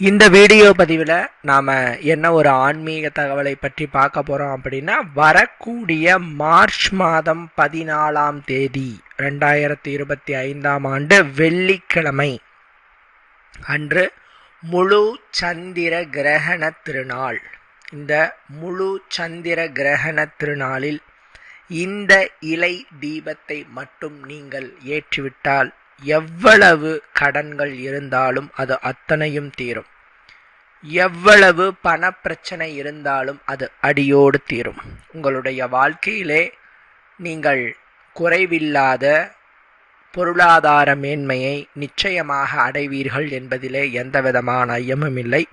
இந்த வீடியோ பதிவில் நாம் என்ன ஒரு ஆன்மீக தகவலை பற்றி பார்க்க போகிறோம் அப்படின்னா வரக்கூடிய மார்ச் மாதம் பதினாலாம் தேதி ரெண்டாயிரத்தி இருபத்தி ஐந்தாம் ஆண்டு வெள்ளிக்கிழமை அன்று முழு சந்திர கிரகண திருநாள். இந்த முழு சந்திர கிரகண திருநாளில் இந்த இலை தீபத்தை மட்டும் நீங்கள் ஏற்றிவிட்டால் எவ்வளவு கடன்கள் இருந்தாலும் அது அத்தனையும் தீரும். எவ்வளவு பணப்பிரச்சனை இருந்தாலும் அது அடியோடு தீரும். உங்களுடைய வாழ்க்கையிலே நீங்கள் குறைவில்லாத பொருளாதார மேன்மையை நிச்சயமாக அடைவீர்கள் என்பதிலே எந்தவிதமான ஐயமும் இல்லை.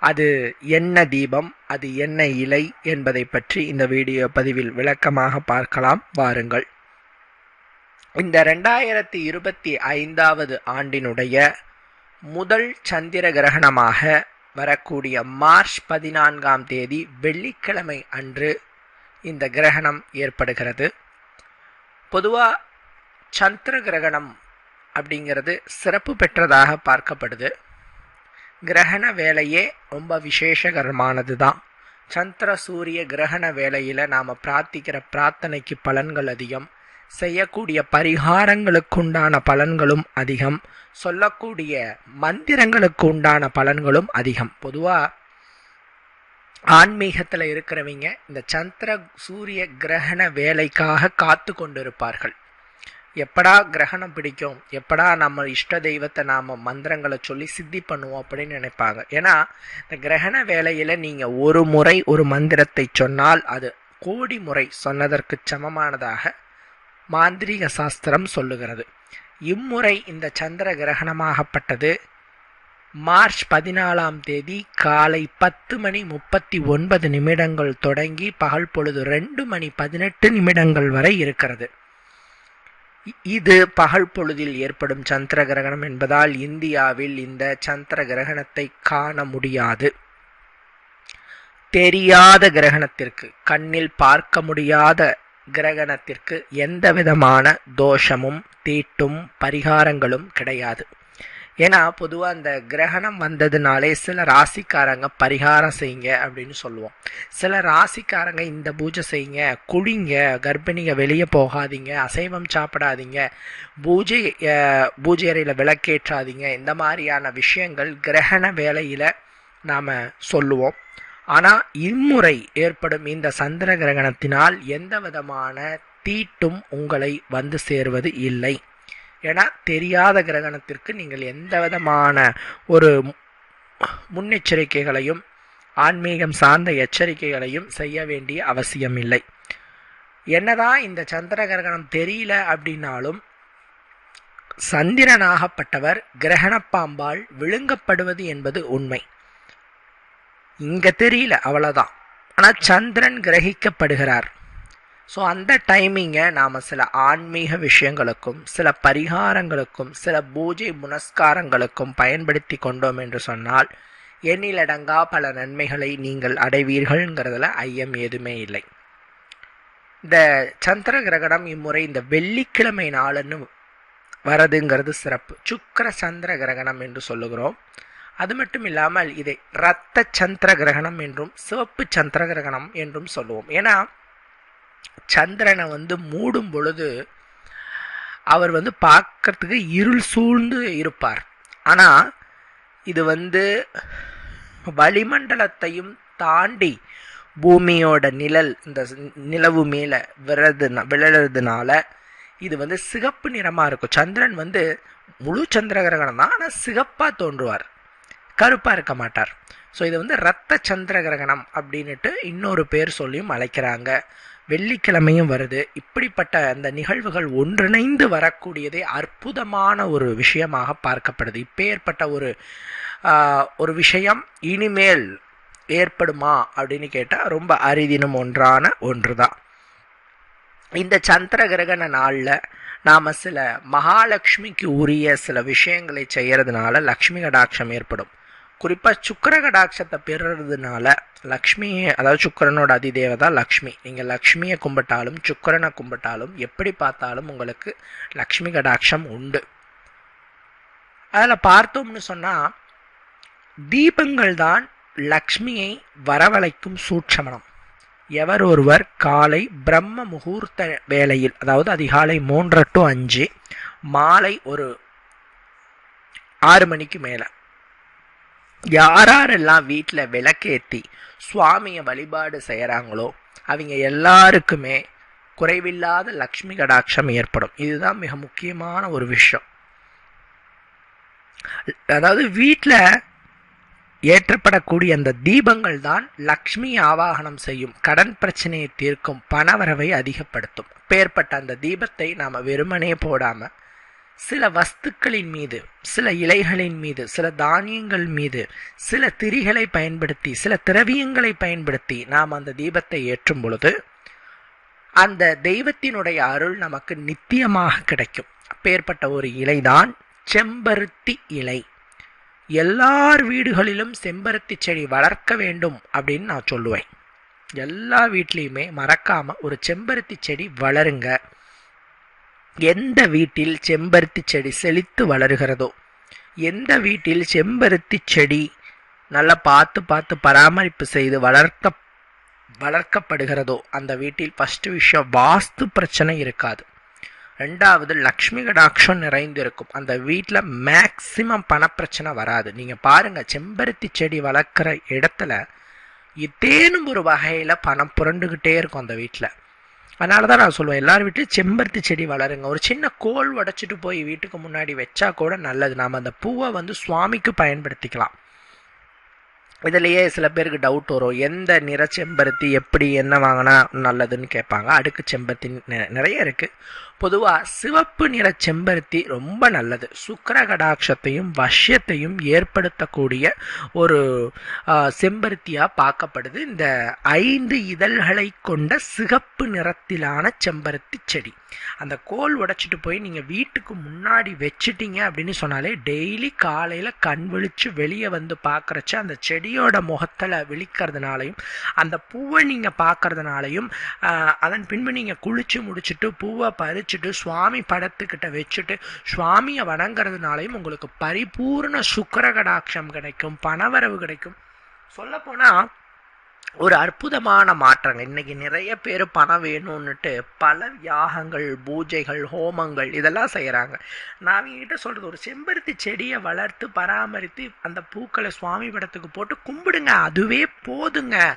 அது என்ன தீபம் அது என்ன இலை என்பதை பற்றி இந்த வீடியோ பதிவில் விளக்கமாக பார்க்கலாம். வாருங்கள். இந்த ரெண்டாயிரத்தி இருபத்தி ஐந்தாவது ஆண்டினுடைய முதல் சந்திர கிரகணமாக வரக்கூடிய மார்ச் பதினான்காம் தேதி வெள்ளிக்கிழமை அன்று இந்த கிரகணம் ஏற்படுகிறது. பொதுவாக சந்திர கிரகணம் அப்படிங்கிறது சிறப்பு பெற்றதாக பார்க்கப்படுது. கிரகண வேலையே ரொம்ப விசேஷகரமானது தான். சந்திர சூரிய கிரகண வேலையில் நாம் பிரார்த்திக்கிற பிரார்த்தனைக்கு பலன்கள் அதிகம். செய்யக்கூடிய பரிகாரங்களுக்கு உண்டான பலன்களும் அதிகம். சொல்லக்கூடிய மந்திரங்களுக்கு உண்டான பலன்களும் அதிகம். பொதுவாக ஆன்மீகத்தில் இருக்கிறவங்க இந்த சந்திர சூரிய கிரகண வேலைக்காக காத்து கொண்டிருப்பார்கள். எப்படா கிரகணம் பிடிக்கும்? எப்படா நம்ம இஷ்ட தெய்வத்தை நாம் மந்திரங்களை சொல்லி சித்தி பண்ணுவோம் அப்படின்னு நினைப்பாங்க. ஏன்னா இந்த கிரகண வேலையில் நீங்கள் ஒரு முறை ஒரு மந்திரத்தை சொன்னால் அது கோடி முறை சொன்னதற்கு சமமானதாக மாந்திரீக சாஸ்திரம் சொல்லுகிறது. இம்முறை இந்த சந்திர கிரகணமாகப்பட்டது. மார்ச் பதினாலாம் தேதி காலை பத்து மணி முப்பத்தி ஒன்பது நிமிடங்கள் தொடங்கி பகல் பொழுது ரெண்டு மணி பதினெட்டு நிமிடங்கள் வரை இருக்கிறது. இது பகல் பொழுதில் ஏற்படும் சந்திர கிரகணம் என்பதால் இந்தியாவில் இந்த சந்திர கிரகணத்தை காண முடியாது. தெரியாத கிரகணத்திற்கு கண்ணில் பார்க்க முடியாத கிரகணத்திற்கு எந்த விதமான தோஷமும் தீட்டும் பரிகாரங்களும் கிடையாது. ஏன்னா பொதுவாக அந்த கிரகணம் வந்ததுனாலே சில ராசிக்காரங்க பரிகாரம் செய்யுங்க அப்படின்னு சொல்லுவோம். சில ராசிக்காரங்க இந்த பூஜை செய்யுங்க குடிங்க கர்ப்பிணிங்க வெளியே போகாதீங்க அசைவம் சாப்பிடாதீங்க பூஜை பூஜை அறையில் விளக்கேற்றாதீங்க இந்த மாதிரியான விஷயங்கள் கிரகண வேலையில் நாம் சொல்லுவோம். ஆனால் இம்முறை ஏற்படும் இந்த சந்திர கிரகணத்தினால் எந்த விதமான தீட்டும் உங்களை வந்து சேர்வது இல்லை. ஏன்னா தெரியாத கிரகணத்திற்கு நீங்கள் எந்த விதமான ஒரு முன்னெச்சரிக்கைகளையும் ஆன்மீகம் சார்ந்த எச்சரிக்கைகளையும் செய்ய வேண்டிய அவசியம் இல்லை. என்னதான் இந்த சந்திர கிரகணம் தெரியல அப்படின்னாலும் சந்திரனாகப்பட்டவர் கிரகணப்பாம்பால் விழுங்கப்படுவது என்பது உண்மை. இங்கே தெரியல அவ்வளோதான் ஆனால் சந்திரன் கிரகிக்கப்படுகிறார். ஸோ அந்த டைமிங்கை நாம் சில ஆன்மீக விஷயங்களுக்கும் சில பரிகாரங்களுக்கும் சில பூஜை புனஸ்காரங்களுக்கும் பயன்படுத்தி கொண்டோம் என்று சொன்னால் எண்ணிலடங்கா பல நன்மைகளை நீங்கள் அடைவீர்கள்ங்கிறதுல ஐயம் எதுவுமே இல்லை. இந்த சந்திர கிரகணம் இம்முறை இந்த வெள்ளிக்கிழமை நாளுன்னு வரதுங்கிறது சிறப்பு. சுக்கர சந்திர கிரகணம் என்று சொல்லுகிறோம். அது மட்டும் இல்லாமல் இதை இரத்த சந்திர கிரகணம் என்றும் சிவப்பு சந்திர கிரகணம் என்றும் சொல்லுவோம். ஏன்னா சந்திரனை வந்து மூடும் பொழுது அவர் வந்து பார்க்கறதுக்கு இருள் சூழ்ந்து இருப்பார். ஆனால் இது வந்து வளிமண்டலத்தையும் தாண்டி பூமியோட நிழல் இந்த நிலவு மேலே விறது விழறதுனால இது வந்து சிகப்பு நிறமாக இருக்கும். சந்திரன் வந்து முழு சந்திர கிரகணம் தான் ஆனால் சிகப்பாக தோன்றுவார். கருப்பாக இருக்க மாட்டார். ஸோ இது வந்து ரத்த சந்திர கிரகணம் அப்படின்னுட்டு இன்னொரு பேர் சொல்லியும் அழைக்கிறாங்க. வெள்ளிக்கிழமையும் வருது. இப்படிப்பட்ட அந்த நிகழ்வுகள் ஒன்றிணைந்து வரக்கூடியதே அற்புதமான ஒரு விஷயமாக பார்க்கப்படுது. இப்பேற்பட்ட ஒரு ஒரு விஷயம் இனிமேல் ஏற்படுமா அப்படின்னு கேட்டால் ரொம்ப அரிதினும் ஒன்றான ஒன்று தான் இந்த சந்திர கிரகண நாளில் நாம் சில மகாலட்சுமிக்கு உரிய சில விஷயங்களை செய்கிறதுனால லக்ஷ்மி கடாட்சம் ஏற்படும். குறிப்பாக சுக்கர கடாட்சத்தை பெறுறதுனால லக்ஷ்மி அதாவது சுக்கரனோட அதிதேவதா லக்ஷ்மி. நீங்கள் லக்ஷ்மியை கும்பிட்டாலும் சுக்கரனை கும்பிட்டாலும் எப்படி பார்த்தாலும் உங்களுக்கு லக்ஷ்மி கடாட்சம் உண்டு. அதில் பார்த்தோம்னு சொன்னால் தீபங்கள் தான் லக்ஷ்மியை வரவழைக்கும் சூட்சமனம். எவர் ஒருவர் காலை பிரம்ம முகூர்த்த வேளையில் அதாவது அதிகாலை மூன்று டு அஞ்சு மாலை ஒரு ஆறு மணிக்கு மேலே. யாரெல்லாம் வீட்டில் விளக்கேற்றி சுவாமியை வழிபாடு செய்கிறாங்களோ அவங்க எல்லாருக்குமே குறைவில்லாத லக்ஷ்மி கடாட்சம் ஏற்படும். இதுதான் மிக முக்கியமான ஒரு விஷயம். அதாவது வீட்டில் ஏற்றப்படக்கூடிய அந்த தீபங்கள் தான் லக்ஷ்மி ஆவாகனம் செய்யும் கடன் பிரச்சனையை தீர்க்கும் பணவரவை அதிகப்படுத்தும். பேர்பட்ட அந்த தீபத்தை நாம் வெறுமனே போடாமல் சில வஸ்துக்களின் மீது சில இலைகளின் மீது சில தானியங்கள் மீது சில திரிகளை பயன்படுத்தி சில திரவியங்களை பயன்படுத்தி நாம் அந்த தீபத்தை ஏற்றும் பொழுது அந்த தெய்வத்தினுடைய அருள் நமக்கு நித்தியமாக கிடைக்கும். அப்பேற்பட்ட ஒரு இலைதான் செம்பருத்தி இலை. எல்லார் வீடுகளிலும் செம்பருத்தி செடி வளர்க்க வேண்டும் அப்படின்னு நான் சொல்லுவேன். எல்லா வீட்லேயுமே மறக்காமல் ஒரு செம்பருத்தி செடி வளருங்க. எந்த வீட்டில் செம்பருத்தி செடி செழித்து வளருகிறதோ எந்த வீட்டில் செம்பருத்தி செடி நல்லா பார்த்து பார்த்து பராமரிப்பு செய்து வளர்க்க வளர்க்கப்படுகிறதோ அந்த வீட்டில் ஃபஸ்ட்டு விஷயம் வாஸ்து பிரச்சனை இருக்காது. ரெண்டாவது லக்ஷ்மி கடாட்சம் நிறைந்திருக்கும். அந்த வீட்டில் மேக்சிமம் பணப்பிரச்சனை வராது. நீங்கள் பாருங்கள் செம்பருத்தி செடி வளர்க்குற இடத்துல ஏதேனும் ஒரு வகையில் பணம் புரண்டுக்கிட்டே இருக்கும் அந்த வீட்டில் அதனால தான் நான் சொல்லுவேன் எல்லார் வீட்லையும் செம்பருத்தி செடி வளருங்க. ஒரு சின்ன கோல் உடைச்சிட்டு போய் வீட்டுக்கு முன்னாடி வச்சா கூட நல்லது. நாம் அந்த பூவை வந்து சுவாமிக்கு பயன்படுத்திக்கலாம். இதுலேயே சில பேருக்கு டவுட் வரும். எந்த நிற செம்பருத்தி எப்படி என்ன வாங்கினா நல்லதுன்னு கேட்பாங்க. அடுக்கு செம்பருத்தி நிறைய இருக்குது பொதுவாக சிவப்பு நிற செம்பருத்தி ரொம்ப நல்லது. சுக்கர கடாட்சத்தையும் வஷ்யத்தையும் ஏற்படுத்தக்கூடிய ஒரு செம்பருத்தியாக பார்க்கப்படுது. இந்த ஐந்து இதழ்களை கொண்ட சிகப்பு நிறத்திலான செம்பருத்தி செடி. அந்த கோல் உடைச்சிட்டு போய் நீங்கள் வீட்டுக்கு முன்னாடி வச்சிட்டீங்க அப்படின்னு சொன்னாலே டெய்லி காலையில் கண் விழித்து வெளியே வந்து பார்க்குறச்ச அந்த செடி செடியோட முகத்தில் விழிக்கிறதுனாலையும் அந்த பூவை நீங்கள் பார்க்கறதுனாலையும் அதன் பின்பு நீங்கள் குளிச்சு முடிச்சுட்டு பூவை பறிச்சுட்டு சுவாமி படத்துக்கிட்ட வச்சுட்டு சுவாமியை வணங்குறதுனாலையும் உங்களுக்கு பரிபூர்ண சுக்கரகடாட்சம் கிடைக்கும் பணவரவு கிடைக்கும். சொல்லப்போனால் ஒரு அற்புதமான மாற்றங்கள். இன்னைக்கு நிறைய பேர் பணம் வேணும்னுட்டு பல யாகங்கள் பூஜைகள் ஹோமங்கள் இதெல்லாம் செய்கிறாங்க நான் அவங்ககிட்ட சொல்கிறது ஒரு செம்பருத்தி செடியை வளர்த்து பராமரித்து அந்த பூக்களை சுவாமி படத்துக்கு போட்டு கும்பிடுங்க. அதுவே போதுங்க.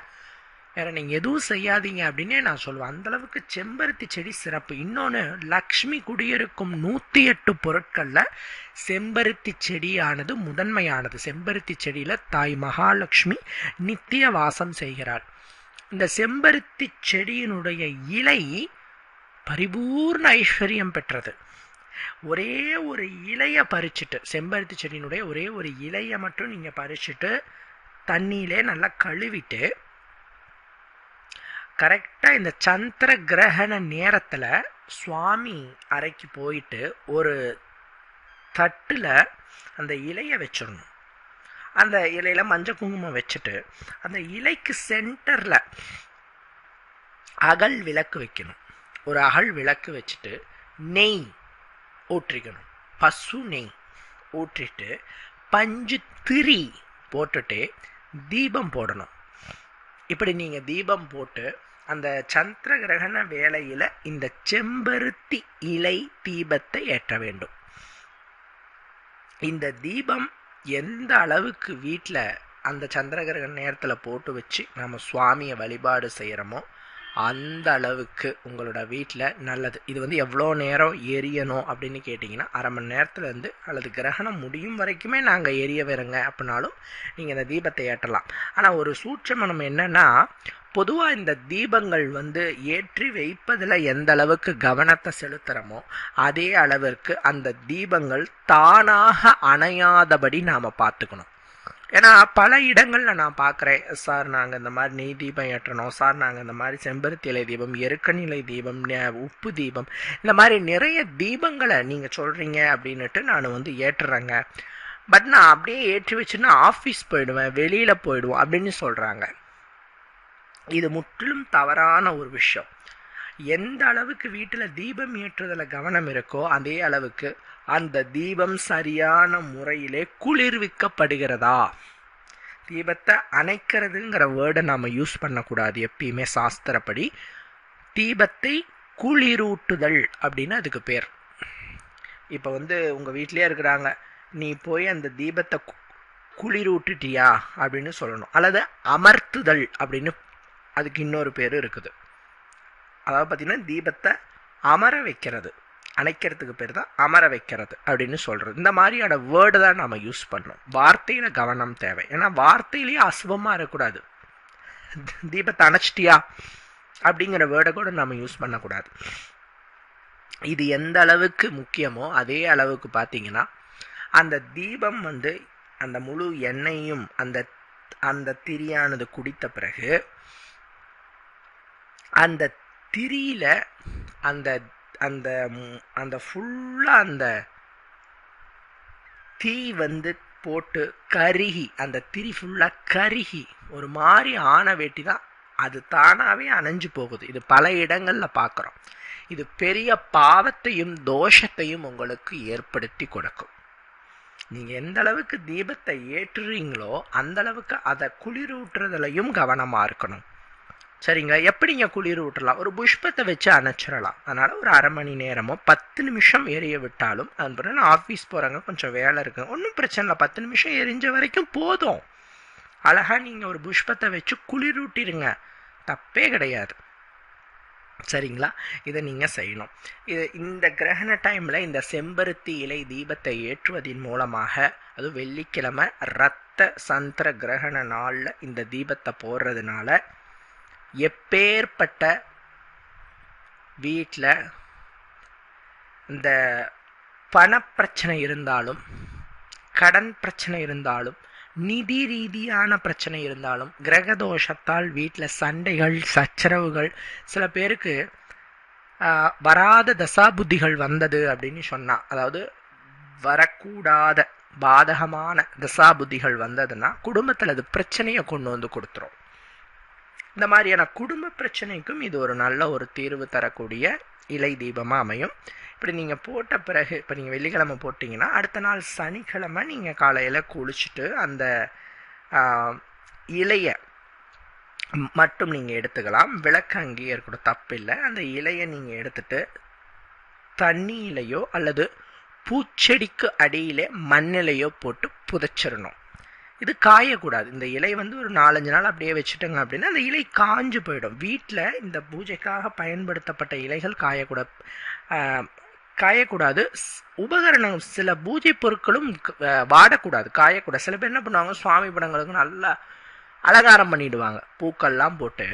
வேறு நீங்கள் எதுவும் செய்யாதீங்க அப்படின்னே நான் சொல்லுவேன். அந்தளவுக்கு செம்பருத்தி செடி சிறப்பு. இன்னொன்று லக்ஷ்மி குடியிருக்கும் நூற்றி எட்டு பொருட்களில் செம்பருத்தி செடியானது முதன்மையானது. செம்பருத்தி செடியில் தாய் மகாலட்சுமி நித்திய வாசம் செய்கிறாள். இந்த செம்பருத்தி செடியினுடைய இலை பரிபூர்ண ஐஸ்வர்யம் பெற்றது. ஒரே ஒரு இலையை பறிச்சுட்டு செம்பருத்தி செடியினுடைய ஒரே ஒரு இலையை மட்டும் நீங்கள் பறிச்சுட்டு தண்ணியிலே நல்லா கழுவிட்டு கரெக்டாக இந்த சந்திர கிரகண நேரத்தில் சுவாமி அறைக்கு போயிட்டு ஒரு தட்டில் அந்த இலையை வச்சிடணும். அந்த இலையில் மஞ்சள் குங்குமம் வச்சுட்டு அந்த இலைக்கு சென்டரில் அகல் விளக்கு வைக்கணும். ஒரு அகல் விளக்கு வச்சுட்டு நெய் ஊற்றிக்கணும். பசு நெய் ஊற்றிட்டு பஞ்சு திரி போட்டுட்டு தீபம் போடணும். இப்படி நீங்கள் தீபம் போட்டு அந்த சந்திர கிரகண வேளையில் இந்த செம்பருத்தி இலை தீபத்தை ஏற்ற வேண்டும். இந்த தீபம் எந்த அளவுக்கு வீட்டில் அந்த சந்திர கிரகண நேரத்தில் போட்டு வச்சு நம்ம சுவாமியை வழிபாடு செய்கிறோமோ அந்த அளவுக்கு உங்களோட வீட்டில் நல்லது. இது வந்து எவ்வளோ நேரம் எரியணும் அப்படின்னு கேட்டிங்கன்னா அரை மணி நேரத்துலேருந்து அல்லது கிரகணம் முடியும் வரைக்குமே நாங்கள் எரிய வருங்க அப்படின்னாலும் நீங்கள் இந்த தீபத்தை ஏற்றலாம். ஆனால் ஒரு சூட்சமனம் என்னென்னா பொதுவாக இந்த தீபங்கள் வந்து ஏற்றி வைப்பதில் எந்த அளவுக்கு கவனத்தை செலுத்துகிறோமோ அதே அளவிற்கு அந்த தீபங்கள் தானாக அணையாதபடி நாம் பார்த்துக்கணும். ஏன்னா பல இடங்களில் நான் பார்க்குறேன் சார் நாங்கள் இந்த மாதிரி நெய் தீபம் ஏற்றணும். சார் நாங்கள் இந்த மாதிரி செம்பருத்தி இலை தீபம் எருக்கநிலை தீபம் உப்பு தீபம் இந்த மாதிரி நிறைய தீபங்களை நீங்கள் சொல்கிறீங்க அப்படின்னுட்டு நான் வந்து ஏற்றுறேங்க. பட் நான் அப்படியே ஏற்றி வச்சுன்னா ஆஃபீஸ் போயிடுவேன் வெளியில் போயிடுவோம் அப்படின்னு சொல்கிறாங்க இது முற்றிலும் தவறான ஒரு விஷயம். எந்த அளவுக்கு வீட்டில் தீபம் ஏற்றுதல கவனம் இருக்கோ அதே அளவுக்கு அந்த தீபம் சரியான முறையிலே குளிர்விக்கப்படுகிறதா? தீபத்தை அணைக்கிறதுங்கிற வேர்டை நாம் யூஸ் பண்ணக்கூடாது எப்பயுமே சாஸ்திரப்படி. தீபத்தை குளிரூட்டுதல் அப்படின்னு அதுக்கு பேர். இப்போ வந்து உங்கள் வீட்டிலே இருக்கிறாங்க நீ போய் அந்த தீபத்தை கு- குளிரூட்டுட்டியா அப்படின்னு சொல்லணும். அல்லது அமர்த்துதல் அப்படின்னு அதுக்கு இன்னொரு பேர் இருக்குது. அதாவது பார்த்தீங்கன்னா தீபத்தை அமர வைக்கிறது. அணைக்கிறதுக்கு பேர் தான் அமர வைக்கிறது அப்படின்னு சொல்கிறது இந்த மாதிரியான வேர்டு தான் நம்ம யூஸ் பண்ணணும். வார்த்தையில் கவனம் தேவை. ஏன்னா வார்த்தையிலேயே அசுபமாக இருக்கக்கூடாது. தீபத்தை அணைச்சிட்டியா? அப்படிங்கிற வேர்டை கூட நம்ம யூஸ் பண்ணக்கூடாது. இது எந்த அளவுக்கு முக்கியமோ அதே அளவுக்கு பார்த்தீங்கன்னா அந்த தீபம் வந்து அந்த முழு எண்ணெயும் அந்த அந்த திரியானது குடித்த பிறகு அந்த திரியில அந்த அந்த அந்த ஃபுல்லாக அந்த தீ வந்து போட்டு கருகி அந்த திரி ஃபுல்லாக கருகி ஒரு மாதிரி ஆன வேட்டி தான். அது தானாகவே அணைஞ்சு போகுது. இது பல இடங்களில் பார்க்குறோம் இது பெரிய பாவத்தையும் தோஷத்தையும் உங்களுக்கு ஏற்படுத்தி கொடுக்கும். நீங்கள் எந்த அளவுக்கு தீபத்தை ஏற்றுறீங்களோ அந்த அளவுக்கு அதை குளிரூட்டுறதுலையும் கவனமாக இருக்கணும். சரிங்க. எப்படிங்க குளிர் விட்டுறலாம் ஒரு புஷ்பத்தை வச்சு அணைச்சிடலாம். அதனால் ஒரு அரை மணி நேரமோ பத்து நிமிஷம் எரிய விட்டாலும் அதன் பிறகு நான் ஆஃபீஸ் போகிறாங்க கொஞ்சம் வேலை இருக்குது ஒன்றும் பிரச்சனை இல்லை. பத்து நிமிஷம் எரிஞ்ச வரைக்கும் போதும். அழகாக நீங்கள் ஒரு புஷ்பத்தை வச்சு குளிரூட்டிடுங்க தப்பே கிடையாது. சரிங்களா? இதை நீங்கள் செய்யணும். இது இந்த கிரகண டைமில் இந்த செம்பருத்தி இலை தீபத்தை ஏற்றுவதன் மூலமாக அது வெள்ளிக்கிழமை ரத்த சந்திர கிரகண நாளில் இந்த தீபத்தை போடுறதுனால எப்பேற்பட்ட வீட்டில் இந்த பணப்பிரச்சனை இருந்தாலும் கடன் பிரச்சனை இருந்தாலும் நிதி ரீதியான பிரச்சனை இருந்தாலும் கிரகதோஷத்தால் வீட்டில் சண்டைகள் சச்சரவுகள் சில பேருக்கு வராத வராத தசாபுத்திகள் வந்தது அப்படின்னு சொன்னால் அதாவது வரக்கூடாத பாதகமான தசாபுத்திகள் வந்ததுன்னா குடும்பத்தில் அது பிரச்சனையை கொண்டு வந்து கொடுத்துரும். இந்த மாதிரியான குடும்ப பிரச்சனைக்கும் இது ஒரு நல்ல ஒரு தீர்வு தரக்கூடிய இலை தீபமாக அமையும். இப்படி நீங்கள் போட்ட பிறகு இப்போ நீங்கள் வெள்ளிக்கிழமை போட்டிங்கன்னா அடுத்த நாள் சனிக்கிழமை நீங்கள் காலையில் குளிச்சுட்டு அந்த இலையை மட்டும் நீங்கள் எடுத்துக்கலாம். விளக்கு அங்கேயே இருக்கட்டும் தப்பில்லை. அந்த இலையை நீங்கள் எடுத்துட்டு தண்ணியிலையோ அல்லது பூச்செடிக்கு அடியிலே மண்ணிலையோ போட்டு புதைச்சிடணும். இது காயக்கூடாது. இந்த இலை வந்து ஒரு நாலஞ்சு நாள் அப்படியே வச்சுட்டோங்க அப்படின்னா அந்த இலை காஞ்சு போயிடும். வீட்டில் இந்த பூஜைக்காக பயன்படுத்தப்பட்ட இலைகள் காயக்கூடாது. காயக்கூடாது உபகரணம் சில பூஜை பொருட்களும் வாடக்கூடாது. காயக்கூடாது சில பேர் என்ன பண்ணுவாங்க சுவாமி படங்களுக்கு நல்லா அலங்காரம் பண்ணிடுவாங்க. பூக்கள்லாம் போட்டு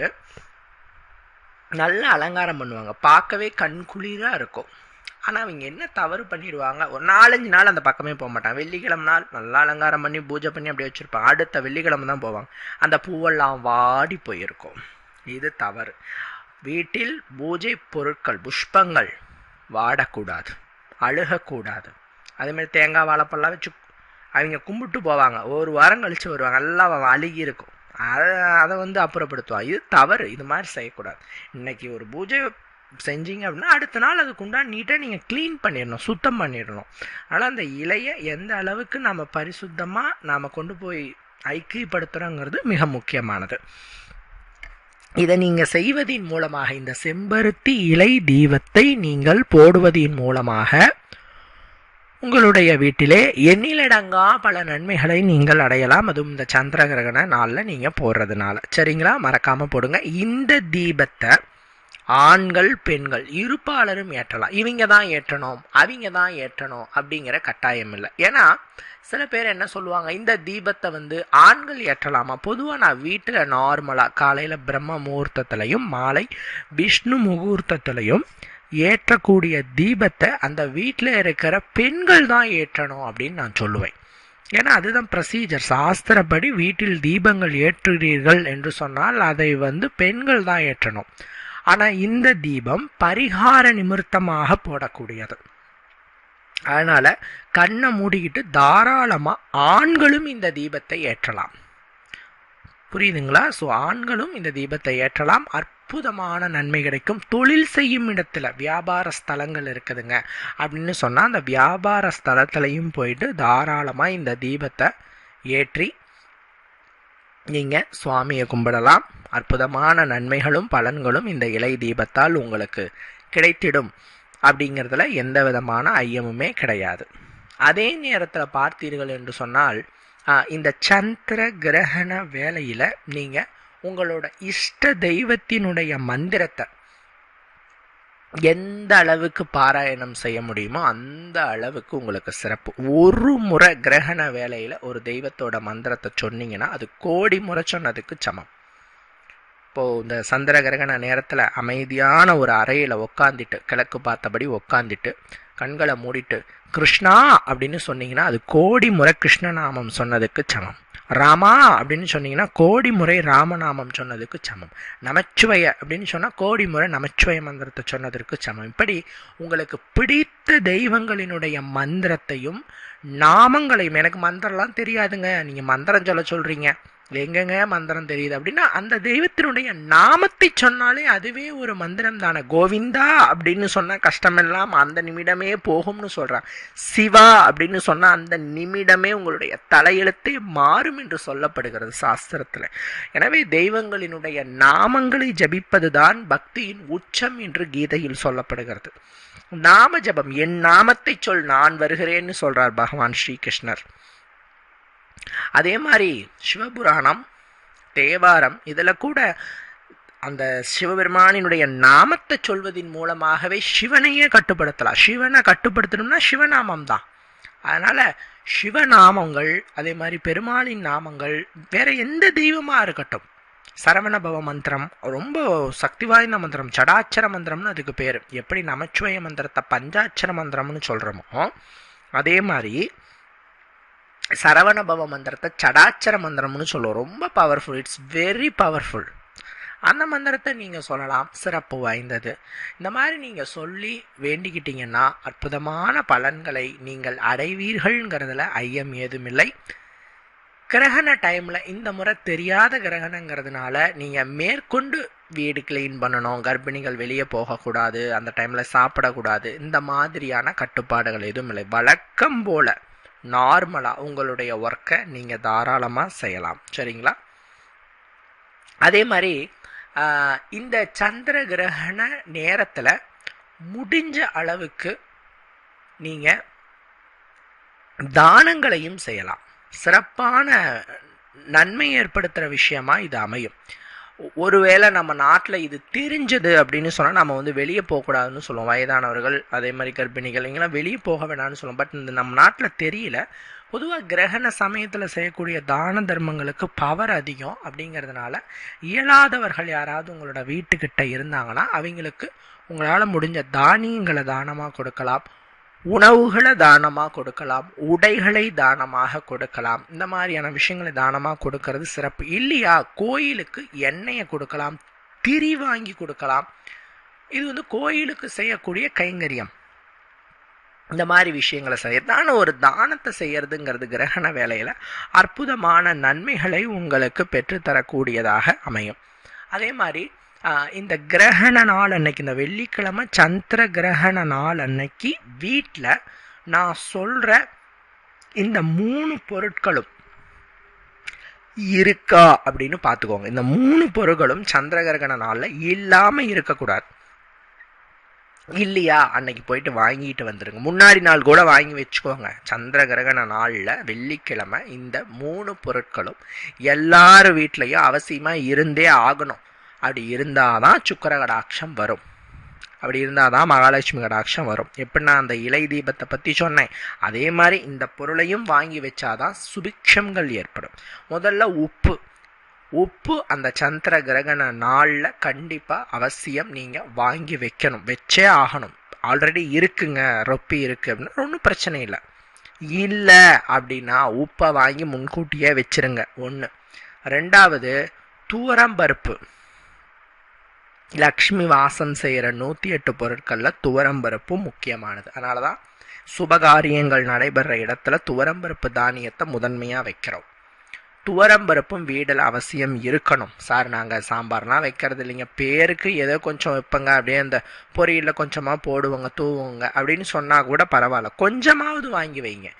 நல்லா அலங்காரம் பண்ணுவாங்க. பார்க்கவே கண்குளிராக இருக்கும். ஆனால் அவங்க என்ன தவறு பண்ணிடுவாங்க? ஒரு நாலஞ்சு நாள் அந்த பக்கமே போக மாட்டாங்க. வெள்ளிக்கிழமை நாள் நல்லா அலங்காரம் பண்ணி பூஜை பண்ணி அப்படியே வச்சுருப்பாங்க. அடுத்த வெள்ளிக்கிழமை தான் போவாங்க. அந்த பூவெல்லாம் வாடி போயிருக்கும். இது தவறு. வீட்டில் பூஜை பொருட்கள் புஷ்பங்கள் வாடக்கூடாது. அழுகக்கூடாது. அதேமாதிரி தேங்காய் வாழைப்பெல்லாம் வச்சு அவங்க கும்பிட்டு போவாங்க. ஒரு வாரம் கழித்து வருவாங்க. எல்லாம் அழுகி இருக்கும். அதை அதை வந்து அப்புறப்படுத்துவாங்க. இது தவறு. இது மாதிரி செய்யக்கூடாது. இன்னைக்கு ஒரு பூஜை செஞ்சீங்க அப்படின்னா அடுத்த நாள் அதுக்கு உண்டான நீட்டாக நீங்கள் க்ளீன் பண்ணிடணும் சுத்தம் பண்ணிடணும். ஆனால் அந்த இலையை எந்த அளவுக்கு நம்ம பரிசுத்தமாக நாம் கொண்டு போய் ஐக்கியப்படுத்துகிறோங்கிறது மிக முக்கியமானது. இதை நீங்கள் செய்வதின் மூலமாக இந்த செம்பருத்தி இலை தீபத்தை நீங்கள் போடுவதின் மூலமாக உங்களுடைய வீட்டிலே எண்ணிலடங்கா பல நன்மைகளை நீங்கள் அடையலாம். அதுவும் இந்த சந்திர கிரகண நாளில் நீங்கள் போடுறதுனால. சரிங்களா? மறக்காமல் போடுங்க. இந்த தீபத்தை ஆண்கள் பெண்கள் இருப்பாளரும் ஏற்றலாம். இவங்க தான் ஏற்றணும் அவங்க தான் ஏற்றணும் அப்படிங்கிற கட்டாயம் இல்லை. ஏன்னா சில பேர் என்ன சொல்லுவாங்க இந்த தீபத்தை வந்து ஆண்கள் ஏற்றலாமா? பொதுவாக நான் வீட்டில் நார்மலாக காலையில் பிரம்ம முகூர்த்தத்துலையும் மாலை விஷ்ணு முகூர்த்தத்துலையும் ஏற்றக்கூடிய தீபத்தை அந்த வீட்டில் இருக்கிற பெண்கள் தான் ஏற்றணும் அப்படின்னு நான் சொல்லுவேன். ஏன்னா அதுதான் ப்ரொசீஜர் சாஸ்திரப்படி வீட்டில் தீபங்கள் ஏற்றுகிறீர்கள் என்று சொன்னால் அதை வந்து பெண்கள் தான் ஏற்றணும். ஆனால் இந்த தீபம் பரிகார நிமித்தமாக போடக்கூடியது. அதனால் கண்ணை மூடிக்கிட்டு தாராளமாக ஆண்களும் இந்த தீபத்தை ஏற்றலாம். புரியுதுங்களா? ஸோ ஆண்களும் இந்த தீபத்தை ஏற்றலாம். அற்புதமான நன்மை கிடைக்கும். தொழில் செய்யும் இடத்துல வியாபார ஸ்தலங்கள் இருக்குதுங்க. அப்படின்னு சொன்னால் அந்த வியாபார ஸ்தலத்துலையும் போயிட்டு தாராளமாக இந்த தீபத்தை ஏற்றி நீங்கள் சுவாமியை கும்பிடலாம். அற்புதமான நன்மைகளும் பலன்களும் இந்த இலை தீபத்தால் உங்களுக்கு கிடைத்திடும். அப்படிங்கிறதுல எந்த விதமான ஐயமுமே கிடையாது. அதே நேரத்தில் பார்த்தீர்கள் என்று சொன்னால் இந்த சந்திர கிரகண வேலையில் நீங்கள் உங்களோட இஷ்ட தெய்வத்தினுடைய மந்திரத்தை எந்த அளவுக்கு பாராயணம் செய்ய முடியுமோ அந்த அளவுக்கு உங்களுக்கு சிறப்பு. ஒரு முறை கிரகண வேலையில் ஒரு தெய்வத்தோட மந்திரத்தை சொன்னீங்கன்னா அது கோடி முறை சொன்னதுக்கு சமம். இப்போது இந்த சந்திர கிரகண நேரத்தில் அமைதியான ஒரு அறையில் உக்காந்துட்டு கிழக்கு பார்த்தபடி உக்காந்துட்டு கண்களை மூடிட்டு கிருஷ்ணா அப்படின்னு சொன்னீங்கன்னா அது கோடி முறை கிருஷ்ணநாமம் சொன்னதுக்கு சமம். ராமா அப்படின்னு சொன்னீங்கன்னா கோடி முறை ராமநாமம் சொன்னதுக்கு சமம். நமச்சுவைய அப்படின்னு சொன்னால் கோடி முறை நமச்சுவய மந்திரத்தை சொன்னதற்கு சமம். இப்படி உங்களுக்கு பிடித்த தெய்வங்களினுடைய மந்திரத்தையும் நாமங்களையும் எனக்கு மந்திரம்லாம் தெரியாதுங்க. நீங்கள் மந்திரம் சொல்ல சொல்கிறீங்க எங்கெங்க மந்திரம் தெரியுது அப்படின்னா அந்த தெய்வத்தினுடைய நாமத்தை சொன்னாலே அதுவே ஒரு மந்திரம் தானே. கோவிந்தா அப்படின்னு சொன்னால் கஷ்டமெல்லாம் அந்த நிமிடமே போகும்னு சொல்கிறான் சிவா அப்படின்னு சொன்னால் அந்த நிமிடமே உங்களுடைய தலையெழுத்தே மாறும் என்று சொல்லப்படுகிறது சாஸ்திரத்தில். எனவே தெய்வங்களினுடைய நாமங்களை ஜபிப்பது தான் பக்தியின் உச்சம் என்று கீதையில் சொல்லப்படுகிறது. நாம ஜபம் என் நாமத்தை சொல் நான் வருகிறேன்னு சொல்கிறார் பகவான் ஸ்ரீகிருஷ்ணர். அதே மாதிரி சிவபுராணம் தேவாரம் இதில் கூட அந்த சிவபெருமானினுடைய நாமத்தை சொல்வதின் மூலமாகவே சிவனையே கட்டுப்படுத்தலாம். சிவனை கட்டுப்படுத்தணும்னா சிவநாமம் தான். அதனால சிவநாமங்கள் அதே மாதிரி பெருமாளின் நாமங்கள் வேற எந்த தெய்வமாக இருக்கட்டும். சரவணபவ மந்திரம் ரொம்ப சக்தி வாய்ந்த மந்திரம் ஜடாட்சர மந்திரம்னு அதுக்கு பேர். எப்படி நமச்சிவய மந்திரத்தை பஞ்சாட்சர மந்திரம்னு சொல்கிறோமோ அதே மாதிரி சரவணபவ மந்திரத்தை சடாச்சர மந்திரம்னு சொல்லுவோம். ரொம்ப பவர்ஃபுல் இட்ஸ் வெரி பவர்ஃபுல் அந்த மந்திரத்தை நீங்கள் சொல்லலாம். சிறப்பு வாய்ந்தது. இந்த மாதிரி நீங்கள் சொல்லி வேண்டிக்கிட்டீங்கன்னா அற்புதமான பலன்களை நீங்கள் அடைவீர்கள்ங்கிறதுல ஐயம் ஏதுமில்லை. கிரகண டைமில் இந்த முறை தெரியாத கிரகணங்கிறதுனால நீங்கள் மேற்கொண்டு வீடு க்ளீன் பண்ணணும். கர்ப்பிணிகள் வெளியே போகக்கூடாது. அந்த டைமில் சாப்பிடக்கூடாது. இந்த மாதிரியான கட்டுப்பாடுகள் எதுவும் இல்லை. வழக்கம் போல். நார்மலாக உங்களுடைய ஒர்க்கை நீங்கள் தாராளமாக செய்யலாம். சரிங்களா? அதே மாதிரி இந்த சந்திர கிரகண நேரத்தில் முடிஞ்ச அளவுக்கு நீங்கள் தானங்களையும் செய்யலாம். சிறப்பான நன்மை ஏற்படுத்துகிற விஷயமா இது அமையும். ஒருவேளை நம்ம நாட்டில் இது தெரிஞ்சது அப்படின்னு சொன்னால் நம்ம வந்து வெளியே போகக்கூடாதுன்னு சொல்லுவோம். வயதானவர்கள் அதே மாதிரி கர்ப்பிணிகள் இங்கெல்லாம் வெளியே போக வேணாம்னு சொல்லுவோம். பட் இந்த நம்ம நாட்டில் தெரியல. பொதுவாக கிரகண சமயத்தில் செய்யக்கூடிய தான தர்மங்களுக்கு பவர் அதிகம் அப்படிங்கிறதுனால இயலாதவர்கள் யாராவது உங்களோட வீட்டுக்கிட்ட இருந்தாங்கன்னா அவங்களுக்கு உங்களால் முடிஞ்ச தானியங்களை தானமாக கொடுக்கலாம். உணவுகளை தானமாக கொடுக்கலாம் உடைகளை தானமாக கொடுக்கலாம். இந்த மாதிரியான விஷயங்களை தானமாக கொடுக்கறது சிறப்பு. இல்லையா கோயிலுக்கு எண்ணெயை கொடுக்கலாம் திரி வாங்கி கொடுக்கலாம். இது வந்து கோயிலுக்கு செய்யக்கூடிய கைங்கரியம். இந்த மாதிரி விஷயங்களை செய்ய தான ஒரு தானத்தை செய்யறதுங்கிறது கிரகண வேலையில் அற்புதமான நன்மைகளை உங்களுக்கு பெற்றுத்தரக்கூடியதாக அமையும். அதே மாதிரி இந்த கிரகண நாள் அன்னைக்கு இந்த வெள்ளிக்கிழமை சந்திர கிரகண நாள் அன்னைக்கு வீட்டில் நான் சொல்கிற இந்த மூணு பொருட்களும் இருக்கா அப்படின்னு பார்த்துக்கோங்க. இந்த மூணு பொருட்களும் சந்திர கிரகண நாளில் இல்லாமல் இருக்கக்கூடாது. இல்லையா? அன்னைக்கு போயிட்டு வாங்கிட்டு வந்துடுங்க முன்னாடி நாள் கூட வாங்கி வச்சுக்கோங்க. சந்திர கிரகண நாளில் வெள்ளிக்கிழமை இந்த மூணு பொருட்களும் எல்லார் வீட்லேயும் அவசியமாக இருந்தே ஆகணும். அப்படி இருந்தால் தான் சுக்கர கடாட்சம் வரும். அப்படி இருந்தால் தான் மகாலட்சுமி கடாட்சம் வரும். எப்படி நான் அந்த இலை தீபத்தை பற்றி சொன்னேன். அதே மாதிரி இந்த பொருளையும் வாங்கி வச்சாதான் சுபிக்ஷங்கள் ஏற்படும். முதல்ல உப்பு. உப்பு அந்த சந்திர கிரகண நாளில் கண்டிப்பாக அவசியம் நீங்கள் வாங்கி வைக்கணும். வச்சே ஆகணும். ஆல்ரெடி இருக்குங்க. ரொப்பி இருக்குது அப்படின்னு ஒன்றும் பிரச்சனை இல்லை. இல்லை அப்படின்னா உப்பை வாங்கி முன்கூட்டியே வச்சிருங்க. ஒன்று ரெண்டாவது துவரம்பருப்பு லக்ஷ்மி வாசம் செய்கிற நூற்றி எட்டு பொருட்களில் துவரம்பருப்பும் முக்கியமானது. அதனால தான் சுபகாரியங்கள் நடைபெற இடத்துல துவரம்பருப்பு தானியத்தை முதன்மையாக வைக்கிறோம். துவரம்பருப்பும் வீடில் அவசியம் இருக்கணும். சார் நாங்கள் சாம்பார்லாம் வைக்கிறது இல்லைங்க. பேருக்கு ஏதோ கொஞ்சம் வைப்பங்க. அப்படியே அந்த பொரியலில் கொஞ்சமாக போடுவோங்க தூவுங்க அப்படின்னு சொன்னால் கூட பரவாயில்ல. கொஞ்சமாவது வாங்கி வைங்க.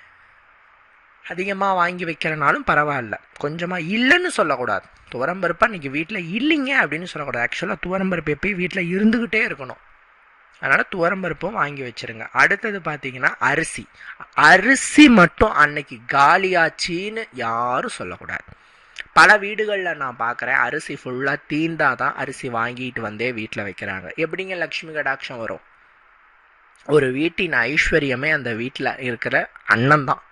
அதிகமாக வாங்கி வைக்கிறனாலும் பரவாயில்ல. கொஞ்சமாக இல்லைன்னு சொல்லக்கூடாது. துவரம்பருப்பா இன்றைக்கி வீட்டில் இல்லைங்க அப்படின்னு சொல்லக்கூடாது. ஆக்சுவலாக துவரம்பருப்பு எப்பயும் வீட்டில் இருந்துக்கிட்டே இருக்கணும். அதனால் துவரம்பருப்பும் வாங்கி வச்சுருங்க. அடுத்தது பார்த்தீங்கன்னா அரிசி. அரிசி மட்டும் அன்னைக்கு காலியாச்சின்னு யாரும் சொல்லக்கூடாது. பல வீடுகளில் நான் பார்க்குறேன் அரிசி ஃபுல்லாக தீந்தா தான் அரிசி வாங்கிட்டு வந்தே வீட்டில் வைக்கிறாங்க. எப்படிங்க லக்ஷ்மி கடாட்சம் வரும்? ஒரு வீட்டின் ஐஸ்வர்யமே அந்த வீட்டில் இருக்கிற அன்னம் தான்.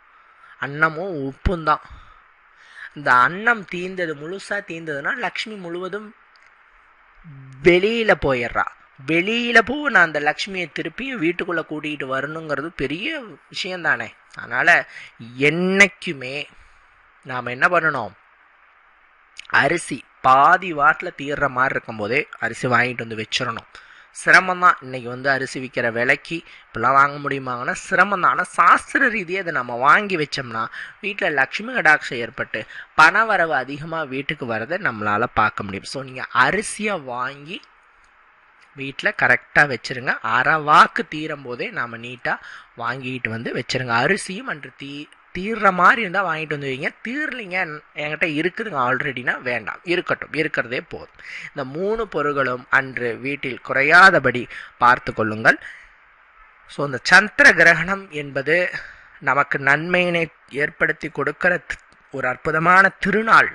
அன்னமும் உப்பும் தான் இந்த அன்னம் தீந்தது முழுசாக தீந்ததுன்னா லக்ஷ்மி முழுவதும் வெளியில் போயிடுறா. வெளியில் போ நான் அந்த லக்ஷ்மியை திருப்பியும் வீட்டுக்குள்ளே கூட்டிகிட்டு வரணுங்கிறது பெரிய விஷயம் தானே அதனால் என்னைக்குமே நாம் என்ன பண்ணணும்? அரிசி பாதி வாட்டில் தீர்ற மாதிரி இருக்கும்போதே அரிசி வாங்கிட்டு வந்து வச்சிடணும். சிரமம் தான் இன்றைக்கி வந்து அரிசி விற்கிற விலைக்கு இப்படிலாம் வாங்க முடியுமாங்கன்னா சிரமம் தான் ஆனால் சாஸ்திர ரீதியாக அதை நம்ம வாங்கி வச்சோம்னா வீட்டில் லக்ஷ்மி கடாட்சம் ஏற்பட்டு பண வரவு அதிகமாக வீட்டுக்கு வரதை நம்மளால் பார்க்க முடியும். ஸோ நீங்கள் அரிசியை வாங்கி வீட்டில் கரெக்டாக வச்சுருங்க. அரை வாக்கு தீரும் போதே நாம் நீட்டாக வாங்கிட்டு வந்து வச்சுருங்க. அரிசியும் அன்று தீ தீர்ற மாதிரி இருந்தால் வாங்கிட்டு வந்து வைங்க தீரலிங்க என்கிட்ட இருக்குதுங்க ஆல்ரெடினா வேண்டாம். இருக்கட்டும். இருக்கிறதே போதும். இந்த மூணு பொருட்களும் அன்று வீட்டில் குறையாதபடி பார்த்து கொள்ளுங்கள். ஸோ இந்த சந்திர கிரகணம் என்பது நமக்கு நன்மையினை ஏற்படுத்தி கொடுக்கிற ஒரு அற்புதமான திருநாள்.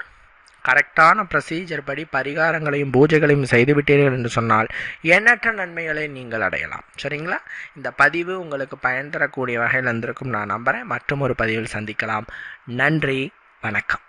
கரெக்டான ப்ரொசீஜர் படி பரிகாரங்களையும் பூஜைகளையும் செய்துவிட்டீர்கள் என்று சொன்னால் எண்ணற்ற நன்மைகளை நீங்கள் அடையலாம். சரிங்களா? இந்த பதிவு உங்களுக்கு பயன் தரக்கூடிய வகையில் இருந்திருக்கும் நான் நம்புகிறேன் மற்றும் ஒரு பதிவில் சந்திக்கலாம். நன்றி. வணக்கம்.